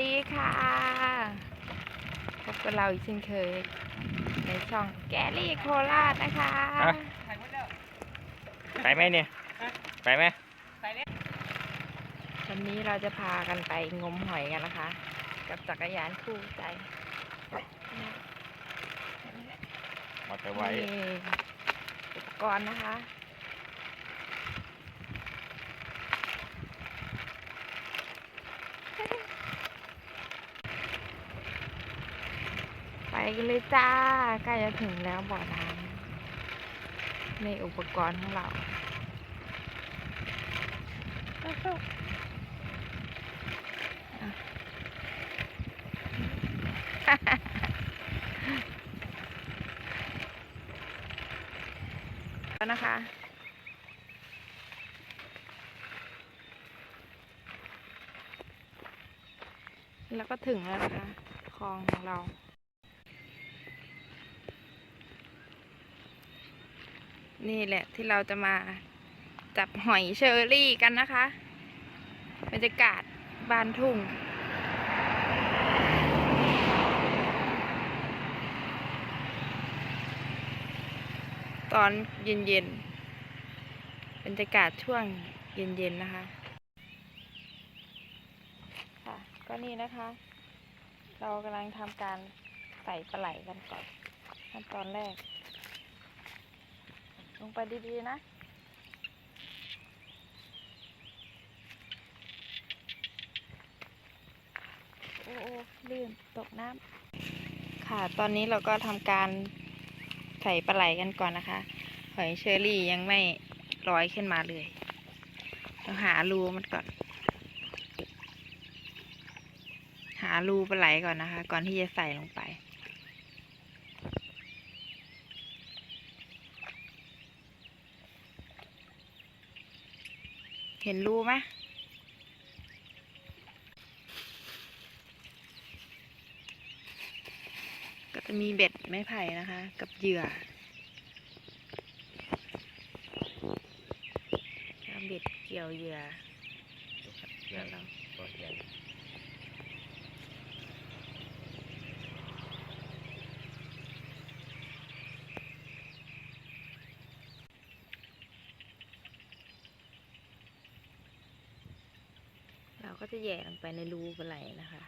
ดีค่ะพบกับเราอีกเช่นเคย ในช่องแกลี่โคราชนะคะอะ ไปไหมเนี่ย ไปไหมวันนี้เราจะพากันไปงมหอยกันนะคะ กับจักรยานคู่ใจมอเตอร์ไว้ นี่อุปกรณ์นะคะ กันเลยจ้าใกล้จะถึงแล้วบ่อน้ำในอุปกรณ์ของเราแล้วนะคะแล้วก็ถึงแล้วนะคะคลองของเรา นี่แหละที่เราจะมาจับหอยเชอรี่กันนะคะบรรยากาศบานทุ่ง ตอนเย็นๆบรรยากาศช่วงเย็นๆนะคะค่ะก็นี่นะคะ เรากำลังทำการใส่ปลาไหลกันก่อนขั้นตอนแรก ลงไปดีๆนะโอ้โอ้ลื่นตกน้ำค่ะ ตอนนี้เราก็ทำการใส่ปลาไหลกันก่อนนะคะ หอยเชอรี่ยังไม่ลอยขึ้นมาเลยเราหารูมันก่อน หารูปลาไหลก่อนนะคะ ก่อนที่จะใส่ลงไป ห็นรูไหมก็จะมีเบ็ดไม้ไผ่นะคะ กับเหยื่อเบ็ดเกี่ยวเหยื่อแล้วเรา ตัวใหญ่ ก็จะแย่ลงไปในรูปลาไหลนะคะ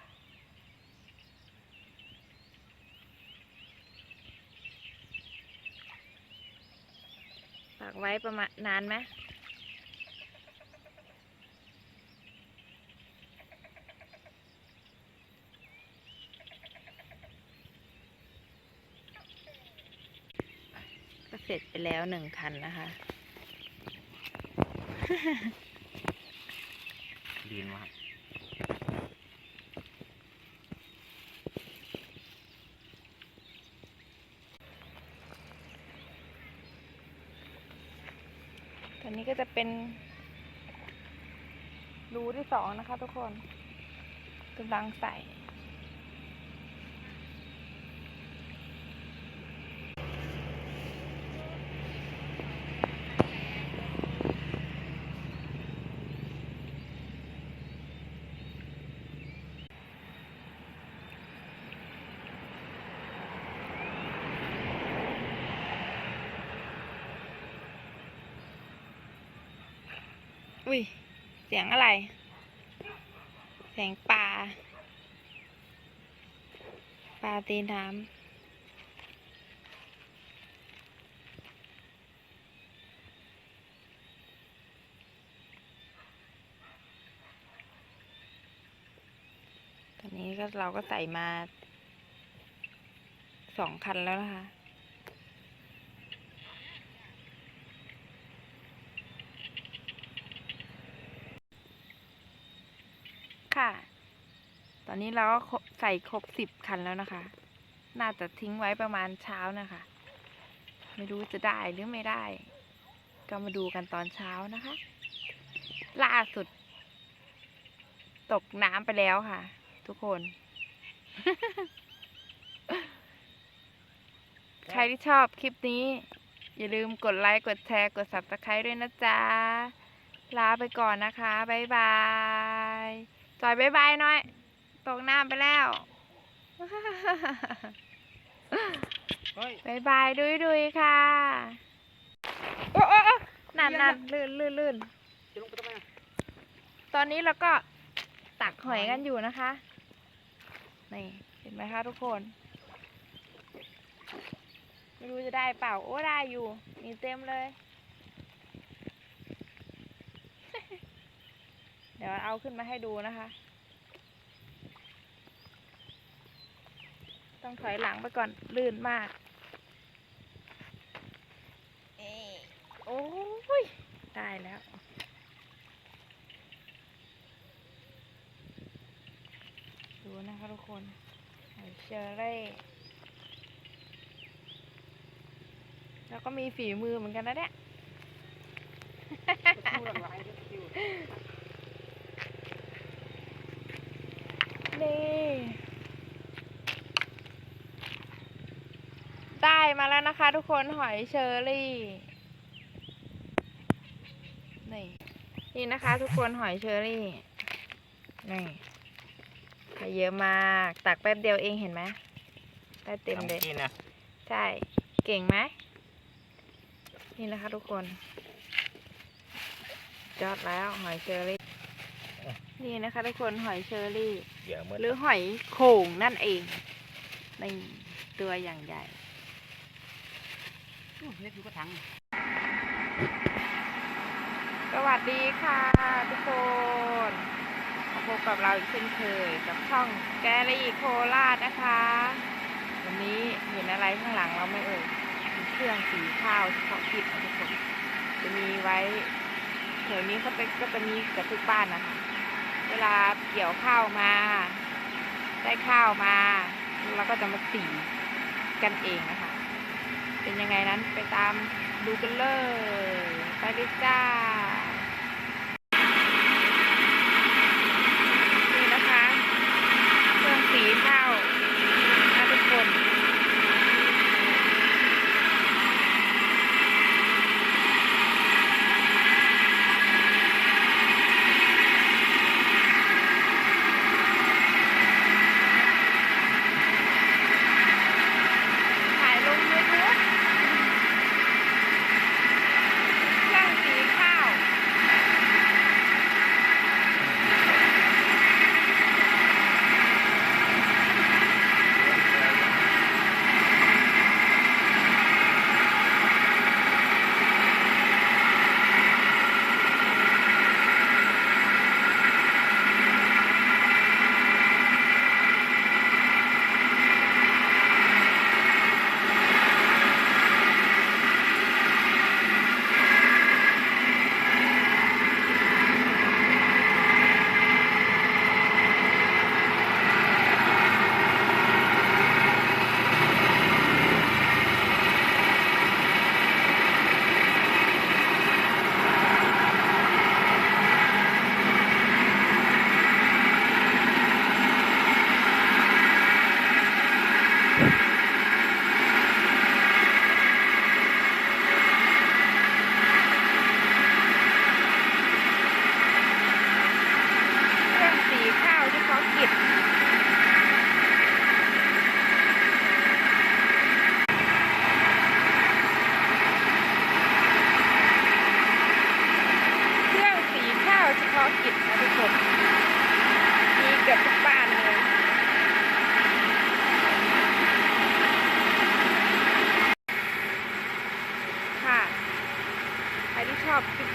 ฝากไว้ประมาณนานไหมก็เสร็จไปแล้วหนึ่งคันนะคะ ดีมาก ตอนนี้ ก็จะเป็น รูที่สองนะคะทุกคนกำลังใส่ อุ้ย เสียงอะไร เสียงปลา ปลาตีน้ำตอนนี้ก็เราก็ใส่มาสองคันแล้วนะคะ ค่ะ ตอนนี้เราก็ครบใส่ครบสิบคันแล้วนะคะ น่าจะทิ้งไว้ประมาณเช้านะคะ ไม่รู้จะได้หรือไม่ได้ ก็มาดูกันตอนเช้านะคะ ล่าสุด ตกน้ำไปแล้วค่ะ ทุกคน ใครที่ชอบคลิปนี้ อย่าลืมกดไลค์ กดแชร์ กด subscribe ด้วยนะจ๊ะลาไปก่อนนะคะ บ๊ายบาย จอยบายบายน่อย ตกน้ำไปแล้วบายบายดุยดุยค่ะโอ้โอ้นั่นนั่นลื่นลื่นลื่นตอนนี้เราก็ตักหอยกันอยู่นะคะ นี่ เห็นไหมคะทุกคน ไม่รู้จะได้เปล่า โอ้ได้อยู่ มีเต็มเลย เดี๋ยวเอาขึ้นมาให้ดูนะคะ ต้องถอยหลังไปก่อนลื่นมาก โอ้ยได้แล้ว ดูนะคะทุกคนเชอรี่แล้วก็มีฝีมือเหมือนกันนะเนี่ย ดูหลากหลายคิวนี่ได้มาแล้วนะคะทุกคนหอยเชอรี่ นี่ นี่นะคะทุกคนหอยเชอรี่ นี่ได้เยอะมาก ตักแป๊บเดียวเองเห็นไหมได้เต็มเลยกินนะใช่ เก่งไหม นี่นะคะทุกคนยอดแล้วหอยเชอรี่ นี่นะคะทุกคนหอยเชอรี่เดี๋ยวมือหรือหอยโข่งนั่นเองนี่ตัวอย่างใหญ่เล็กอยู่ก็ถังสวัสดีค่ะ ทุกคนมาพบกับเราอีกเช่นเคยกับช่องแกรี่โคราชนะคะ วันนี้เห็นอะไรข้างหลังเราไหม่เอ่ยเป็นเครื่องสีข้าวเฉพาะกิจนะทุกคนจะมีไว้แถวนี้เขาจะก็จะมีกับทุกบ้านนะคะ เวลาเกี่ยวข้าวมา ได้ข้าวมาเราก็จะมาสีกันเองนะคะ เป็นยังไงนั้นไปตามดูกันเลย ไปเลยจ้า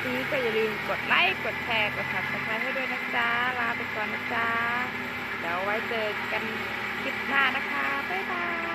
คลินี้ก็อย่าลืมกดไลค์กดแชร์กดซับสไครต์ให้ด้วยนะจ๊ะลาไปก่อนนะจ๊ะเดี๋ยวไว้เจอกันคลิปหน้านะคะบ๊ายบาย